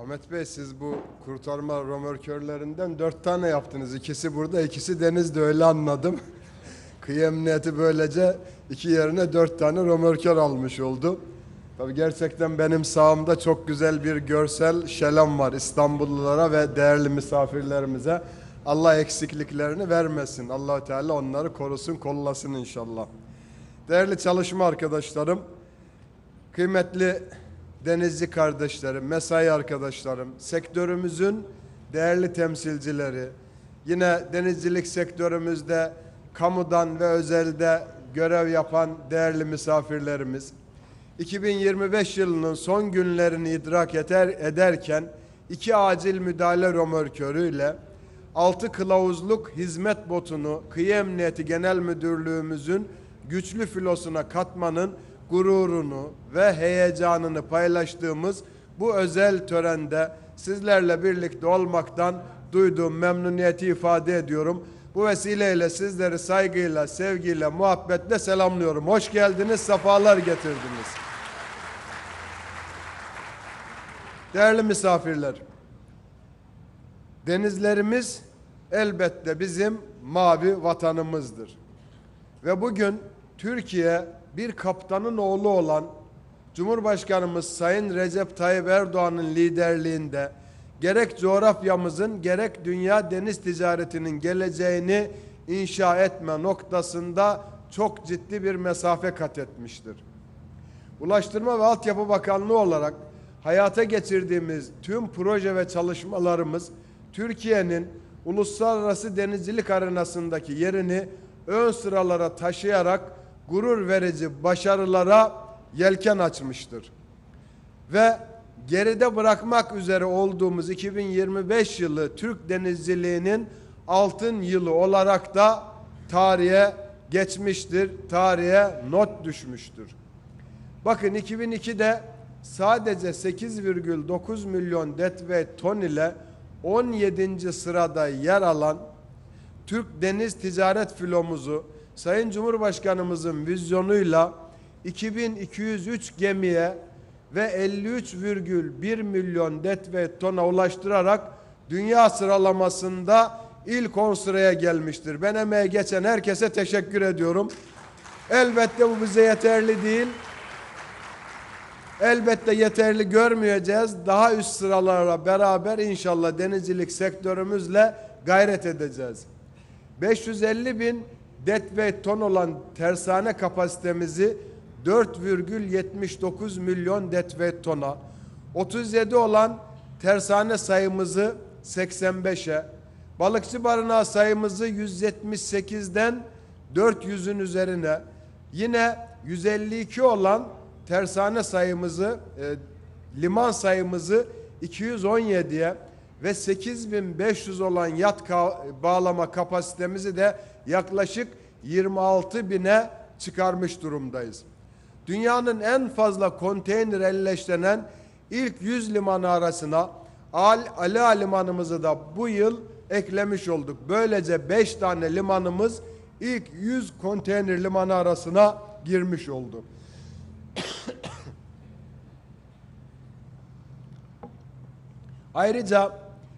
Ahmet Bey siz bu kurtarma romörkörlerinden dört tane yaptınız. İkisi burada, ikisi denizde öyle anladım. Kıyı Emniyeti böylece iki yerine dört tane romörkör almış oldu. Tabii gerçekten benim sağımda çok güzel bir görsel şelem var İstanbullulara ve değerli misafirlerimize. Allah eksikliklerini vermesin. allah Teala onları korusun, kollasın inşallah. Değerli çalışma arkadaşlarım, kıymetli denizci kardeşlerim, mesai arkadaşlarım, sektörümüzün değerli temsilcileri, yine denizcilik sektörümüzde kamudan ve özelde görev yapan değerli misafirlerimiz, 2025 yılının son günlerini idrak eder, ederken iki acil müdahale romörkörüyle 6 kılavuzluk hizmet botunu Kıyı Emniyeti Genel Müdürlüğümüzün güçlü filosuna katmanın gururunu ve heyecanını paylaştığımız bu özel törende sizlerle birlikte olmaktan duyduğum memnuniyeti ifade ediyorum. Bu vesileyle sizleri saygıyla, sevgiyle, muhabbetle selamlıyorum. Hoş geldiniz, sefalar getirdiniz. Değerli misafirler, denizlerimiz elbette bizim mavi vatanımızdır. Ve bugün Türkiye bir kaptanın oğlu olan Cumhurbaşkanımız Sayın Recep Tayyip Erdoğan'ın liderliğinde gerek coğrafyamızın gerek dünya deniz ticaretinin geleceğini inşa etme noktasında çok ciddi bir mesafe kat etmiştir. Ulaştırma ve Altyapı Bakanlığı olarak hayata geçirdiğimiz tüm proje ve çalışmalarımız Türkiye'nin uluslararası denizcilik arenasındaki yerini ön sıralara taşıyarak gurur verici başarılara yelken açmıştır. Ve geride bırakmak üzere olduğumuz 2025 yılı Türk denizciliğinin altın yılı olarak da tarihe geçmiştir, tarihe not düşmüştür. Bakın 2002'de sadece 8,9 milyon deadweight ton ile 17. sırada yer alan Türk deniz ticaret filomuzu Sayın Cumhurbaşkanımızın vizyonuyla 2203 gemiye ve 53,1 milyon deadweight tona ulaştırarak dünya sıralamasında ilk 10 sıraya gelmiştir. Ben emeğe geçen herkese teşekkür ediyorum. Elbette bu bize yeterli değil. Elbette yeterli görmeyeceğiz. Daha üst sıralara beraber inşallah denizcilik sektörümüzle gayret edeceğiz. 550 bin deadweight ton olan tersane kapasitemizi 4,79 milyon deadweight tona, 37 olan tersane sayımızı 85'e, balıkçı barınağı sayımızı 178'den 400'ün üzerine, yine 152 olan tersane sayımızı, e, liman sayımızı 217'ye ve 8500 olan yat bağlama kapasitemizi de yaklaşık 26 bine çıkarmış durumdayız. Dünyanın en fazla konteyner elleşlenen ilk 100 limanı arasına Al Ala limanımızı da bu yıl eklemiş olduk. Böylece 5 tane limanımız ilk 100 konteyner limanı arasına girmiş oldu. Ayrıca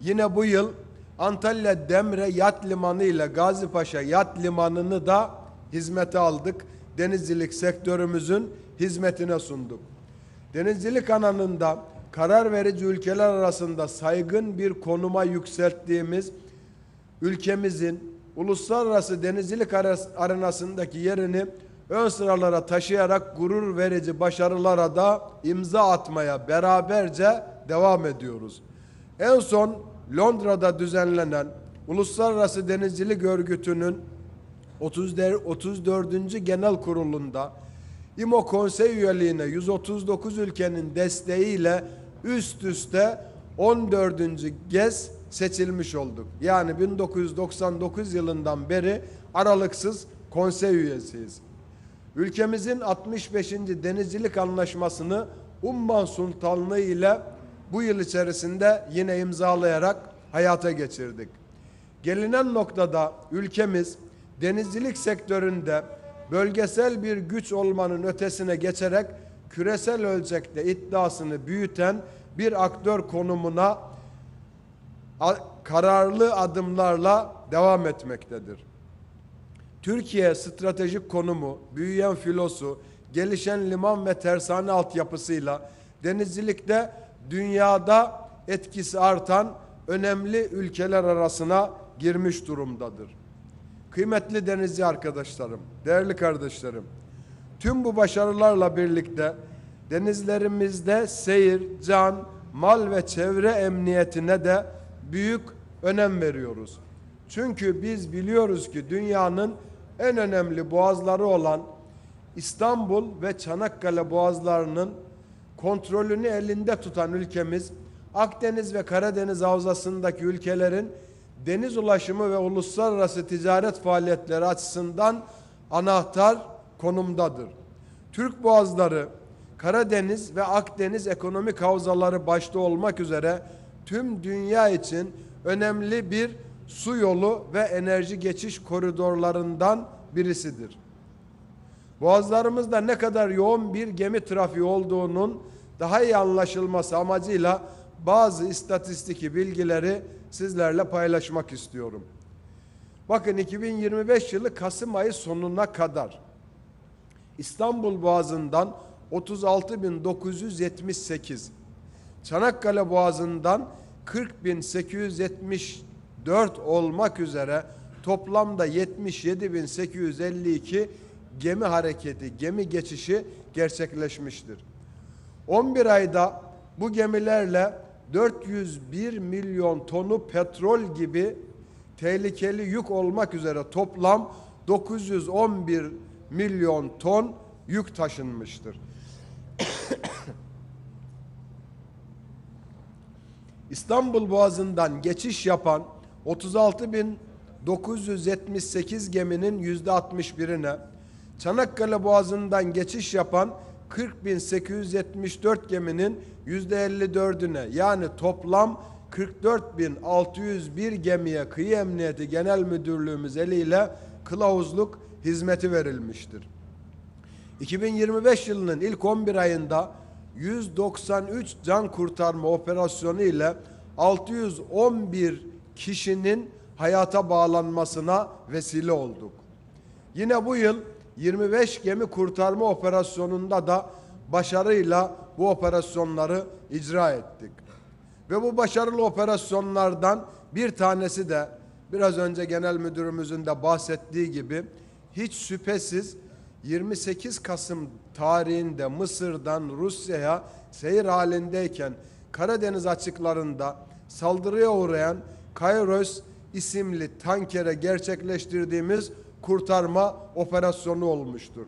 yine bu yıl Antalya Demre Yat Limanı ile Gazipaşa Yat Limanı'nı da hizmete aldık. Denizcilik sektörümüzün hizmetine sunduk. Denizcilik alanında karar verici ülkeler arasında saygın bir konuma yükselttiğimiz ülkemizin uluslararası denizcilik arenasındaki yerini ön sıralara taşıyarak gurur verici başarılara da imza atmaya beraberce devam ediyoruz. En son Londra'da düzenlenen Uluslararası Denizcilik Örgütü'nün 34. Genel Kurulu'nda İMO Konsey üyeliğine 139 ülkenin desteğiyle üst üste 14. kez seçilmiş olduk. Yani 1999 yılından beri aralıksız konsey üyesiyiz. Ülkemizin 65. Denizcilik Anlaşması'nı Umman Sultanlığı ile bu yıl içerisinde yine imzalayarak hayata geçirdik. Gelinen noktada ülkemiz denizcilik sektöründe bölgesel bir güç olmanın ötesine geçerek küresel ölçekte iddiasını büyüten bir aktör konumuna kararlı adımlarla devam etmektedir. Türkiye stratejik konumu, büyüyen filosu, gelişen liman ve tersane altyapısıyla denizcilikte dünyada etkisi artan önemli ülkeler arasına girmiş durumdadır. Kıymetli denizci arkadaşlarım, değerli kardeşlerim, tüm bu başarılarla birlikte denizlerimizde seyir, can, mal ve çevre emniyetine de büyük önem veriyoruz. Çünkü biz biliyoruz ki dünyanın en önemli boğazları olan İstanbul ve Çanakkale boğazlarının kontrolünü elinde tutan ülkemiz Akdeniz ve Karadeniz havzasındaki ülkelerin deniz ulaşımı ve uluslararası ticaret faaliyetleri açısından anahtar konumdadır. Türk boğazları, Karadeniz ve Akdeniz ekonomik havzaları başta olmak üzere tüm dünya için önemli bir su yolu ve enerji geçiş koridorlarından birisidir. Boğazlarımızda ne kadar yoğun bir gemi trafiği olduğunun daha iyi anlaşılması amacıyla bazı istatistiki bilgileri sizlerle paylaşmak istiyorum. Bakın 2025 yılı Kasım ayı sonuna kadar İstanbul Boğazı'ndan 36.978, Çanakkale Boğazı'ndan 40.874 olmak üzere toplamda 77.852 gemi hareketi, gemi geçişi gerçekleşmiştir. 11 ayda bu gemilerle 401 milyon tonu petrol gibi tehlikeli yük olmak üzere toplam 911 milyon ton yük taşınmıştır. İstanbul Boğazı'ndan geçiş yapan 36.978 geminin yüzde 61'ine, Çanakkale Boğazı'ndan geçiş yapan 40.874 geminin yüzde 54'üne yani toplam 44.601 gemiye Kıyı Emniyeti Genel Müdürlüğümüz eliyle kılavuzluk hizmeti verilmiştir. 2025 yılının ilk 11 ayında 193 can kurtarma operasyonu ile 611 kişinin hayata bağlanmasına vesile olduk. Yine bu yıl 25 gemi kurtarma operasyonunda da başarıyla bu operasyonları icra ettik. Ve bu başarılı operasyonlardan bir tanesi de biraz önce genel müdürümüzün de bahsettiği gibi hiç şüphesiz 28 Kasım tarihinde Mısır'dan Rusya'ya seyir halindeyken Karadeniz açıklarında saldırıya uğrayan Kairos isimli tankere gerçekleştirdiğimiz kurtarma operasyonu olmuştur.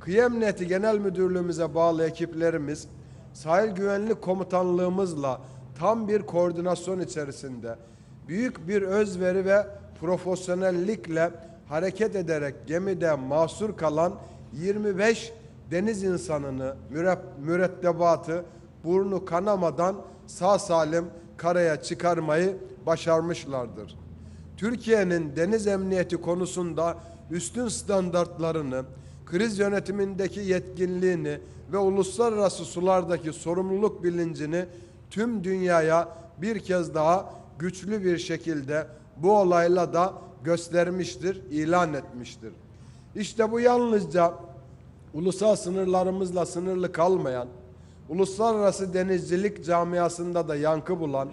Kıyı Emniyeti Genel Müdürlüğümüze bağlı ekiplerimiz sahil güvenlik komutanlığımızla tam bir koordinasyon içerisinde büyük bir özveri ve profesyonellikle hareket ederek gemide mahsur kalan 25 deniz insanını mürettebatı burnu kanamadan sağ salim karaya çıkarmayı başarmışlardır. Türkiye'nin deniz emniyeti konusunda üstün standartlarını, kriz yönetimindeki yetkinliğini ve uluslararası sulardaki sorumluluk bilincini tüm dünyaya bir kez daha güçlü bir şekilde bu olayla da göstermiştir, ilan etmiştir. İşte bu yalnızca ulusal sınırlarımızla sınırlı kalmayan, uluslararası denizcilik camiasında da yankı bulan,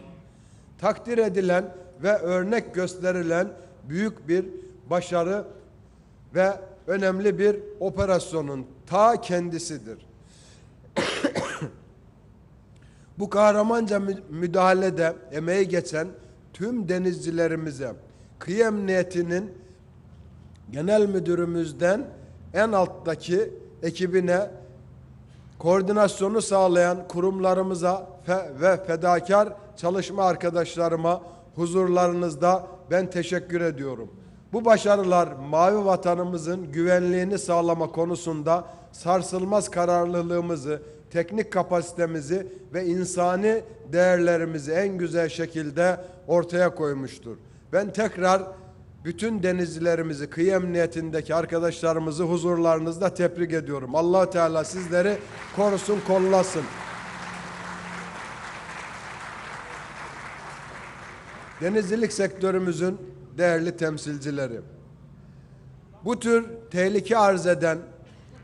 takdir edilen ve örnek gösterilen büyük bir başarı ve önemli bir operasyonun ta kendisidir. Bu kahramanca müdahalede emeği geçen tüm denizcilerimize, kıyı emniyetinin genel müdürümüzden en alttaki ekibine koordinasyonu sağlayan kurumlarımıza ve fedakar çalışma arkadaşlarıma huzurlarınızda ben teşekkür ediyorum. Bu başarılar mavi vatanımızın güvenliğini sağlama konusunda sarsılmaz kararlılığımızı, teknik kapasitemizi ve insani değerlerimizi en güzel şekilde ortaya koymuştur. Ben tekrar bütün denizcilerimizi, kıyı emniyetindeki arkadaşlarımızı huzurlarınızda tebrik ediyorum. allah Teala sizleri korusun, kollasın. Denizcilik sektörümüzün değerli temsilcileri. Bu tür tehlike arz eden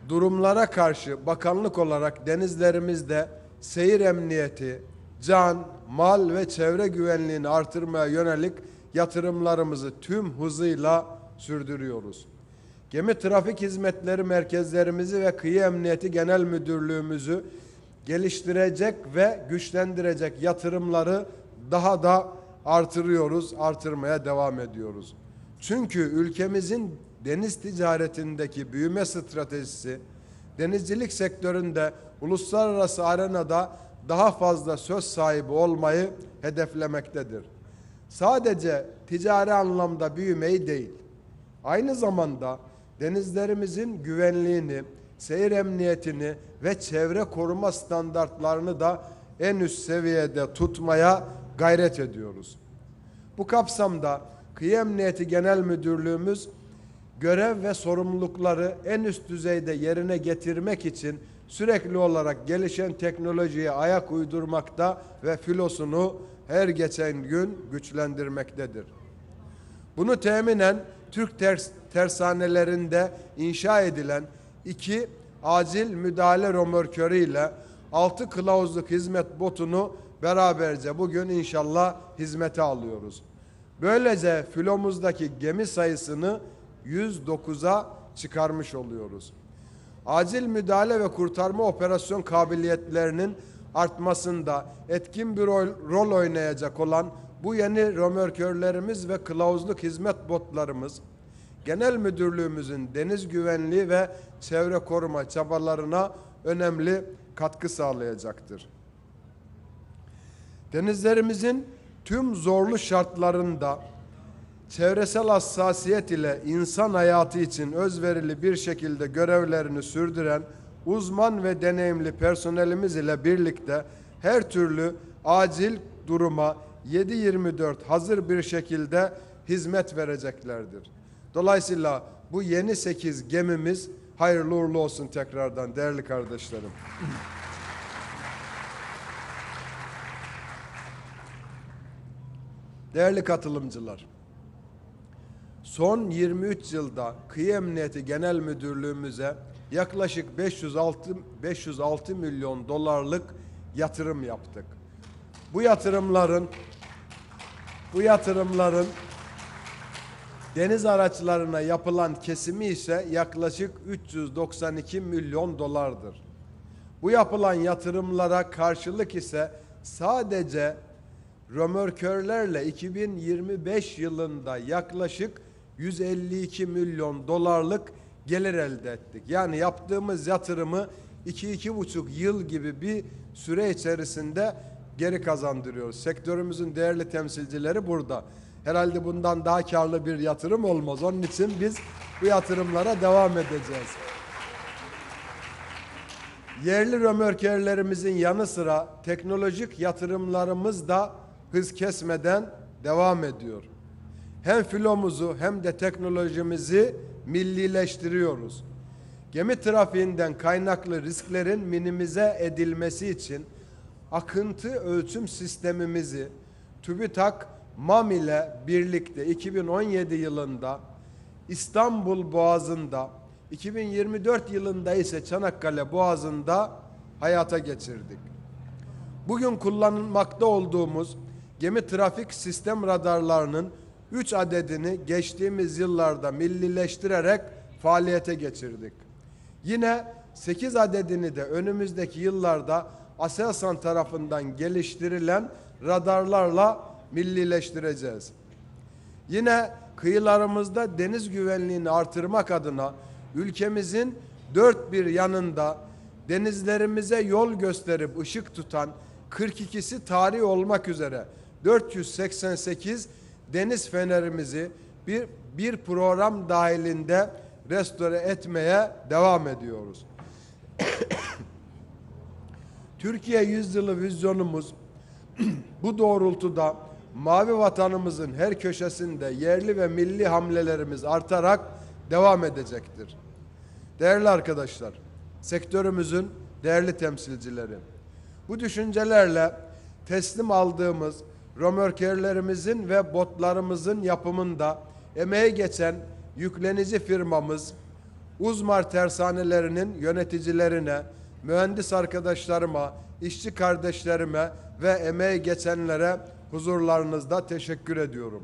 durumlara karşı bakanlık olarak denizlerimizde seyir emniyeti, can, mal ve çevre güvenliğini artırmaya yönelik yatırımlarımızı tüm hızıyla sürdürüyoruz. Gemi Trafik Hizmetleri Merkezlerimizi ve Kıyı Emniyeti Genel Müdürlüğümüzü geliştirecek ve güçlendirecek yatırımları daha da artırıyoruz, artırmaya devam ediyoruz. Çünkü ülkemizin deniz ticaretindeki büyüme stratejisi denizcilik sektöründe uluslararası arenada daha fazla söz sahibi olmayı hedeflemektedir. Sadece ticari anlamda büyümeyi değil, aynı zamanda denizlerimizin güvenliğini, seyir emniyetini ve çevre koruma standartlarını da en üst seviyede tutmaya gayret ediyoruz. Bu kapsamda Kıyı Emniyeti Genel Müdürlüğümüz görev ve sorumlulukları en üst düzeyde yerine getirmek için sürekli olarak gelişen teknolojiye ayak uydurmakta ve filosunu her geçen gün güçlendirmektedir. Bunu teminen Türk ters, tersanelerinde inşa edilen iki acil müdahale romörkörü ile altı kılavuzluk hizmet botunu beraberce bugün inşallah hizmete alıyoruz. Böylece filomuzdaki gemi sayısını 109'a çıkarmış oluyoruz. Acil müdahale ve kurtarma operasyon kabiliyetlerinin artmasında etkin bir rol, oynayacak olan bu yeni römörkörlerimiz ve kılavuzluk hizmet botlarımız Genel Müdürlüğümüzün deniz güvenliği ve çevre koruma çabalarına önemli katkı sağlayacaktır. Denizlerimizin tüm zorlu şartlarında çevresel hassasiyet ile insan hayatı için özverili bir şekilde görevlerini sürdüren uzman ve deneyimli personelimiz ile birlikte her türlü acil duruma 7-24 hazır bir şekilde hizmet vereceklerdir. Dolayısıyla bu yeni 8 gemimiz hayırlı uğurlu olsun tekrardan değerli kardeşlerim. Değerli katılımcılar, son 23 yılda Kıyı Emniyeti Genel Müdürlüğümüze yaklaşık 506 506 milyon dolarlık yatırım yaptık. Bu yatırımların bu yatırımların deniz araçlarına yapılan kesimi ise yaklaşık 392 milyon dolardır. Bu yapılan yatırımlara karşılık ise sadece römörkörlerle 2025 yılında yaklaşık 152 milyon dolarlık gelir elde ettik. Yani yaptığımız yatırımı 2-2,5 yıl gibi bir süre içerisinde geri kazandırıyoruz. Sektörümüzün değerli temsilcileri burada. Herhalde bundan daha karlı bir yatırım olmaz. Onun için biz bu yatırımlara devam edeceğiz. Yerli römörkerlerimizin yanı sıra teknolojik yatırımlarımız da hız kesmeden devam ediyor. Hem filomuzu hem de teknolojimizi millileştiriyoruz. Gemi trafiğinden kaynaklı risklerin minimize edilmesi için akıntı ölçüm sistemimizi TÜBİTAK MAM ile birlikte 2017 yılında İstanbul Boğazı'nda 2024 yılında ise Çanakkale Boğazı'nda hayata geçirdik. Bugün kullanılmakta olduğumuz gemi trafik sistem radarlarının 3 adedini geçtiğimiz yıllarda millileştirerek faaliyete geçirdik. Yine 8 adedini de önümüzdeki yıllarda Aselsan tarafından geliştirilen radarlarla millileştireceğiz. Yine kıyılarımızda deniz güvenliğini artırmak adına ülkemizin dört bir yanında denizlerimize yol gösterip ışık tutan 42'si tarih olmak üzere 488 deniz fenerimizi bir, bir program dahilinde restore etmeye devam ediyoruz. Türkiye Yüzyılı vizyonumuz bu doğrultuda mavi vatanımızın her köşesinde yerli ve milli hamlelerimiz artarak devam edecektir. Değerli arkadaşlar, sektörümüzün değerli temsilcileri, bu düşüncelerle teslim aldığımız römorkerlerimizin ve botlarımızın yapımında emeği geçen yüklenici firmamız Uzmar tersanelerinin yöneticilerine, mühendis arkadaşlarıma, işçi kardeşlerime ve emeği geçenlere huzurlarınızda teşekkür ediyorum.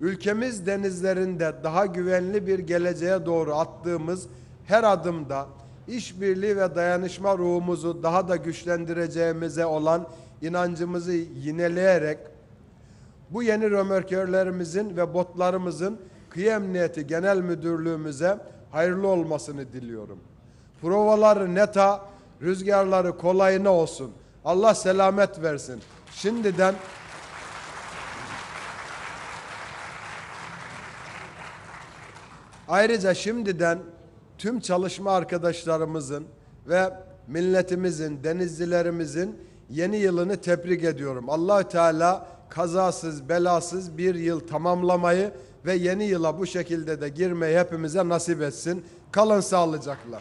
Ülkemiz denizlerinde daha güvenli bir geleceğe doğru attığımız her adımda işbirliği ve dayanışma ruhumuzu daha da güçlendireceğimize olan inancımızı yineleyerek bu yeni römorkörlerimizin ve botlarımızın Kıyı Emniyeti Genel Müdürlüğümüze hayırlı olmasını diliyorum. Provaları neta, rüzgarları kolayına olsun. Allah selamet versin. Şimdiden Ayrıca şimdiden tüm çalışma arkadaşlarımızın ve milletimizin, denizcilerimizin yeni yılını tebrik ediyorum. allah Teala kazasız, belasız bir yıl tamamlamayı ve yeni yıla bu şekilde de girmeyi hepimize nasip etsin. Kalın sağlıcakla.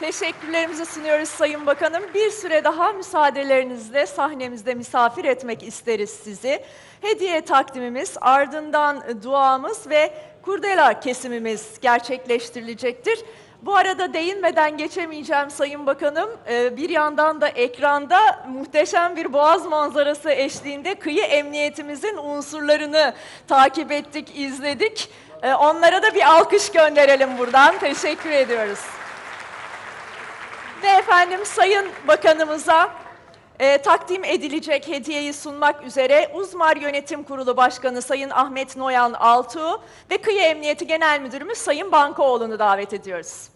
Teşekkürlerimizi sunuyoruz Sayın Bakanım. Bir süre daha müsaadelerinizle sahnemizde misafir etmek isteriz sizi. Hediye takdimimiz, ardından duamız ve kurdela kesimimiz gerçekleştirilecektir. Bu arada değinmeden geçemeyeceğim Sayın Bakanım. Ee, Bir yandan da ekranda muhteşem bir boğaz manzarası eşliğinde kıyı emniyetimizin unsurlarını takip ettik, izledik. Ee, Onlara da bir alkış gönderelim buradan. Teşekkür ediyoruz. Ve efendim Sayın Bakanımıza e, takdim edilecek hediyeyi sunmak üzere Uzmar Yönetim Kurulu Başkanı Sayın Ahmet Noyan Altuğ ve Kıyı Emniyeti Genel Müdürümüz Sayın Bankoğlu'nu davet ediyoruz.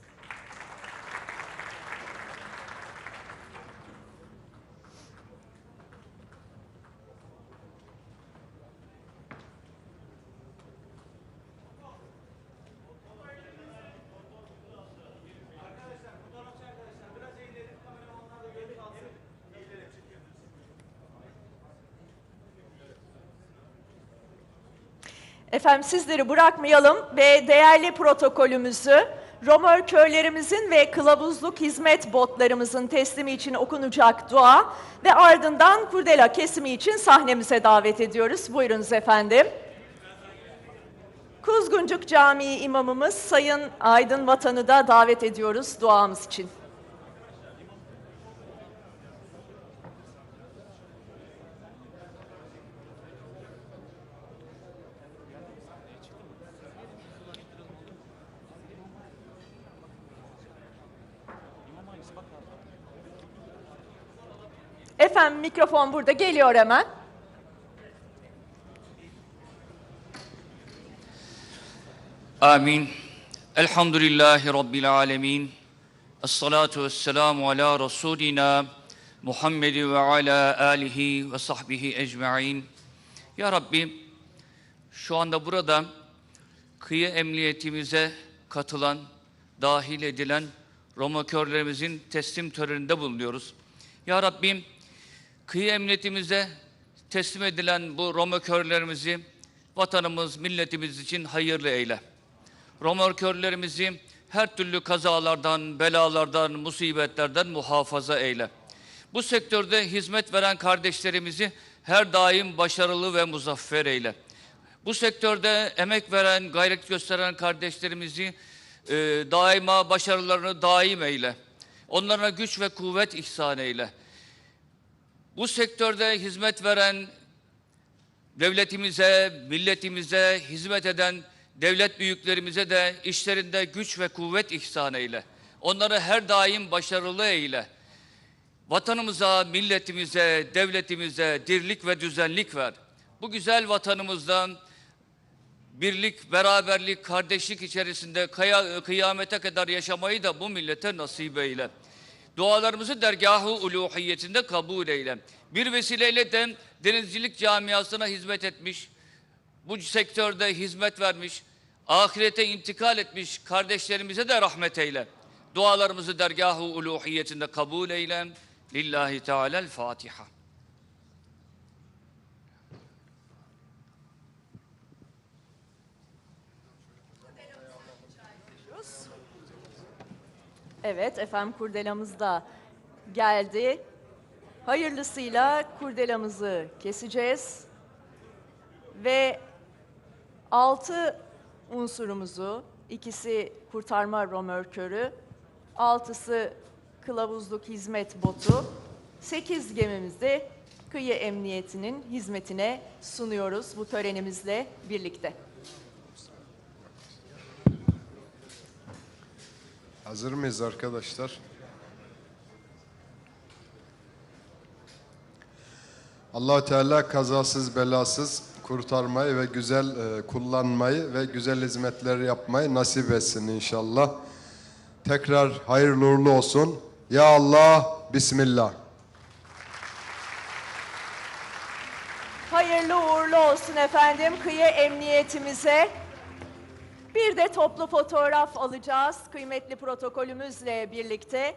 Efendim sizleri bırakmayalım ve değerli protokolümüzü romörkörlerimizin ve kılavuzluk hizmet botlarımızın teslimi için okunacak dua ve ardından kurdela kesimi için sahnemize davet ediyoruz. Buyurunuz efendim. Kuzguncuk Camii imamımız Sayın Aydın Vatan'ı da davet ediyoruz duamız için. Efendim mikrofon burada geliyor hemen. Amin. Elhamdülillahi Rabbil alemin. Esselatu vesselamu ala Resulina Muhammedi ve ala alihi ve sahbihi ecma'in. Ya Rabbi, şu anda burada kıyı emniyetimize katılan, dahil edilen romakörlerimizin teslim töreninde bulunuyoruz. Ya Rabbim, kıyı emniyetimize teslim edilen bu romokörlerimizi vatanımız, milletimiz için hayırlı eyle. Romorkörlerimizi her türlü kazalardan, belalardan, musibetlerden muhafaza eyle. Bu sektörde hizmet veren kardeşlerimizi her daim başarılı ve muzaffer eyle. Bu sektörde emek veren, gayret gösteren kardeşlerimizi e, daima başarılarını daim eyle. Onlara güç ve kuvvet ihsan eyle. Bu sektörde hizmet veren, devletimize, milletimize hizmet eden devlet büyüklerimize de işlerinde güç ve kuvvet ihsan eyle. Onları her daim başarılı eyle. Vatanımıza, milletimize, devletimize dirlik ve düzenlik ver. Bu güzel vatanımızdan birlik, beraberlik, kardeşlik içerisinde kıyamete kadar yaşamayı da bu millete nasip eyle. Dualarımızı dergahı uluhiyetinde kabul eyle. Bir vesileyle de denizcilik camiasına hizmet etmiş, bu sektörde hizmet vermiş, ahirete intikal etmiş kardeşlerimize de rahmet eyle. Dualarımızı dergahı uluhiyetinde kabul eyle. Lillahi Teala'l Fatiha. Evet efendim kurdelamız da geldi. Hayırlısıyla kurdelamızı keseceğiz ve altı unsurumuzu, ikisi kurtarma romörkörü, altısı kılavuzluk hizmet botu, sekiz gemimizi kıyı emniyetinin hizmetine sunuyoruz bu törenimizle birlikte. Hazır mıyız arkadaşlar? allah Teala kazasız belasız kurtarmayı ve güzel e, kullanmayı ve güzel hizmetler yapmayı nasip etsin inşallah. Tekrar hayırlı uğurlu olsun. Ya Allah, Bismillah. Hayırlı uğurlu olsun efendim kıyı emniyetimize. Bir de toplu fotoğraf alacağız kıymetli protokolümüzle birlikte.